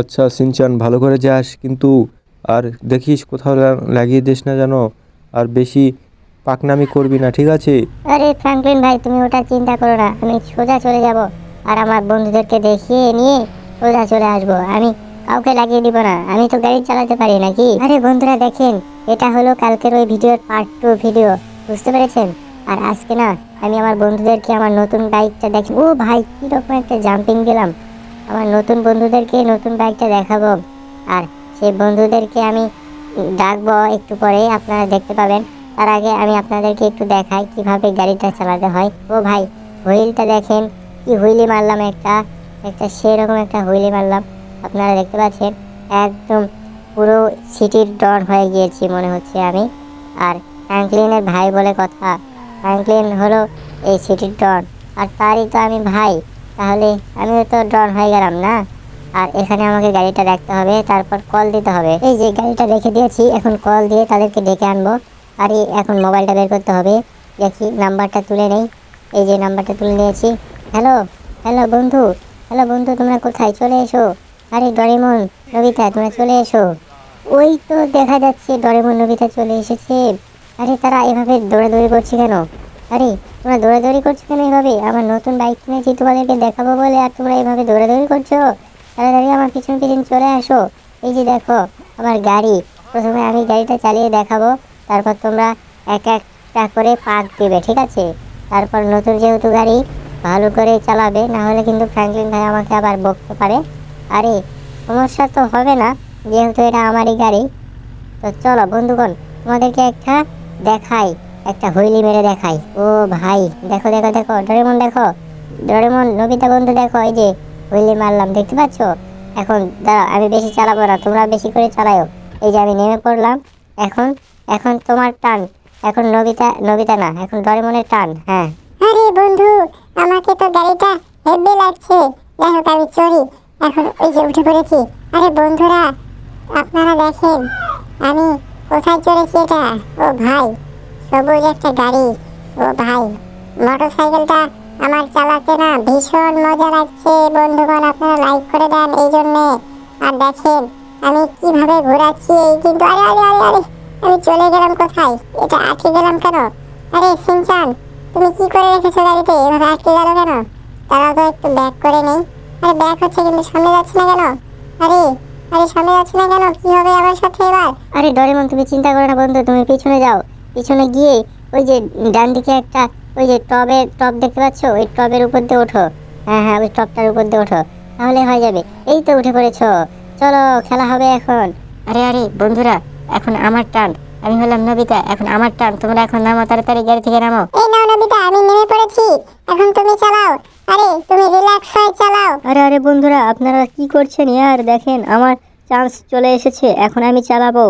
আচ্ছা সিনচান, ভালো করে যাস, কিন্তু আর দেখিস কোথাও লাগিয়ে দিস না যেন, আর বেশি পাকনামি করবি না, ঠিক আছে? আরে ফ্র্যাঙ্কলিন ভাই, তুমি ওটা চিন্তা করো না, আমি সোজা চলে যাব, আর আমার বন্ধুদেরকে দেখিয়ে নিয়ে সোজা চলে আসব, আমি কাউকে লাগিয়ে দিব না, আমি তো গাড়ি চালাতে পারি নাকি? আরে বন্ধুরা দেখেন, এটা হলো কালকের ওই ভিডিওর পার্ট টু ভিডিও বুঝতে পেরেছেন? আর আজকে না, আমি আমার বন্ধুদেরকে আমার নতুন বাইকটা দেখি, ও ভাই, কীরকম একটা জাম্পিং দিলাম আমার নতুন বন্ধুদেরকে নতুন বাইকটা দেখাবো। আর সেই বন্ধুদেরকে আমি ডাকবো একটু পরে আপনারা দেখতে পাবেন। তার আগে আমি আপনাদেরকে একটু দেখাই কীভাবে গাড়িটা চালাতে হয়। ও ভাই, হুইলটা দেখেন, কি হুইলি মারলাম একটা একটা সেরকম একটা হুইলি মারলাম। আপনারা দেখতে পাচ্ছেন, একদম পুরো সিটির ডন হয়ে গিয়েছি মনে হচ্ছে আমি। আর ফ্র্যাঙ্কলিনের ভাই বলে কথা ফ্র্যাঙ্কলিন হলো এই সিটির ডন আর তারই তো আমি ভাই। তাহলে আমিও তো ডন হয়ে গেলাম না? আর এখানে আমাকে গাড়িটা রাখতে হবে, তারপর কল দিতে হবে। এই যে গাড়িটা রেখে দিয়েছি, এখন কল দিয়ে তাদেরকে ডেকে আনব। আর এখন মোবাইলটা বের করতে হবে, দেখি নাম্বারটা তুলে নেই। এই যে নাম্বারটা তুলে নিয়েছি। হ্যালো হ্যালো বন্ধু হ্যালো বন্ধু, তোমরা কোথায়? চলে এসো। আরে ডরেমন, নবিতা, তোমরা চলে এসো। ওই তো দেখা যাচ্ছে ডরেমন, নবিতা চলে এসেছে। আরে তারা এভাবে দৌড়াদৌড়ি করছে কেন? আরে তোমরা দৌড়াদৌড়ি করছ কেন এভাবে? আমার নতুন বাইক কিনেছি তোমাদেরকে দেখাবো বলে আর তোমরা এভাবে দৌড়াদৌড়ি করছ? তাড়াতাড়ি আমার পিছন পিছন চলে আসো। এই যে দেখো, আমার গাড়ি। প্রথমে আমি গাড়িটা চালিয়ে দেখাবো। তারপর তোমরা এক একটা করে পাক দেবে, ঠিক আছে? তারপর নতুন যেহেতু গাড়ি, ভালো করে চালাবে, না হলে কিন্তু ফ্র্যাঙ্কলিন ভাই আমাকে আবার বকতে পারে। আরে, সমস্যা তো হবে না, যেহেতু এটা আমারই গাড়ি। তো চলো বন্ধুগণ, তোমাদেরকে একটা দেখাই। একটা হুইলি মেরে দেখাই। ও ভাই, দেখো দেখো দেখো ডরেমন দেখো। ডরেমন নবিতা বন্ধু দেখো, এই যে হুইলি মারলাম, দেখতে পাচ্ছ? এখন দাঁড়াও, আমি বেশি চালাবো না, তোমরা বেশি করে চালাও এই যে আমি নেমে পড়লাম, এখন এখন তোমার টান। এখন নবিতা নবিতা না, এখন ডরেমনের টান হ্যাঁ। আরে বন্ধু, আমাকে তো গাড়িটা হেভি লাগছে। যাই হোক, আমি চড়ি। এখন ওই যে উঠে পড়েছি। আরে বন্ধুরা, আপনারা দেখেন, আমি কোথায় চড়েছি এটা? ও ভাই। সবুজ একটা গাড়ি। ও ভাই মোটর সাইকেলটা আমার চালাতে না ভীষণ মজা লাগছে। বন্ধুগণ, আপনারা লাইক করে দেন এই জন্যে। আর দেখেন, আমি কীভাবে ঘোরাচ্ছি এই কিন্তু আরে আরে আরে আরে, আমি চলে গেলাম কোথায়? এটা আটকে গেলাম কেন? আরে, সিনচান, তুমি কি করে রেখেছো গাড়িতে? এভাবে আটকে গেল কেন? তারাও তো একটু ব্যাক করে নেই। আরে ব্যাক হচ্ছে কিন্তু সামনে যাচ্ছে না কেন? আরে আরে, সামনে যাচ্ছে না কেন? কি হবে আমার সাথে এবার? আরে, ডরেমন, তুমি চিন্তা করো না বন্ধু, তুমি পিছনে যাও। পিছনে গিয়ে ওই যে ডান দিকে একটা ওই যে টবের টব দেখতে পাচ্ছ? ওই টবের উপর দিয়ে ওঠো। হ্যাঁ হ্যাঁ ওই টবটার উপর দিয়ে ওঠো। তাহলে হয়ে যাবে। এই তো উঠে পড়েছো। চলো খেলা হবে এখন। আরে আরে বন্ধুরা এখন আমার টান। আমি হলাম নবিতা এখন আমার টান। তোমরা এখন নামো তাড়াতাড়ি গাড়ি থেকে নামো। এই নাও নবিতা আমি নেমে পড়েছি। এখন তুমি চালাও। আরে তুমি রিল্যাক্স হয়ে চালাও। আরে আরে বন্ধুরা আপনারা কি করছেন? ইয়ার দেখেন আমার চান্স চলে এসেছে। এখন আমি চালাবো।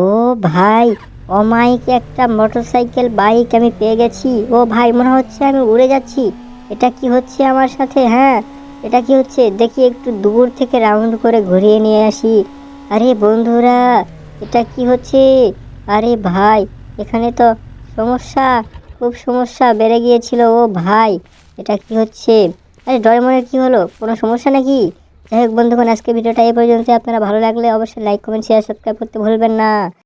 ও ভাই অমাইক একটা মোটরসাইকেল, বাইক আমি পেয়ে গেছি। ও ভাই, মনে হচ্ছে আমি উড়ে যাচ্ছি। এটা কি হচ্ছে আমার সাথে? হ্যাঁ এটা কি হচ্ছে? দেখি একটু দূর থেকে রাউন্ড করে ঘুরিয়ে নিয়ে আসি। আরে বন্ধুরা, এটা কি হচ্ছে? আরে ভাই, এখানে তো সমস্যা, খুব সমস্যা বেড়ে গিয়েছিল। ও ভাই, এটা কি হচ্ছে? আরে ডয়মনের কি হলো? কোনো সমস্যা নাকি? যাই হোক বন্ধুগণ আজকে ভিডিওটা এই পর্যন্ত আপনারা ভালো লাগলে অবশ্যই লাইক কমেন্ট শেয়ার সাবস্ক্রাইব করতে ভুলবেন না।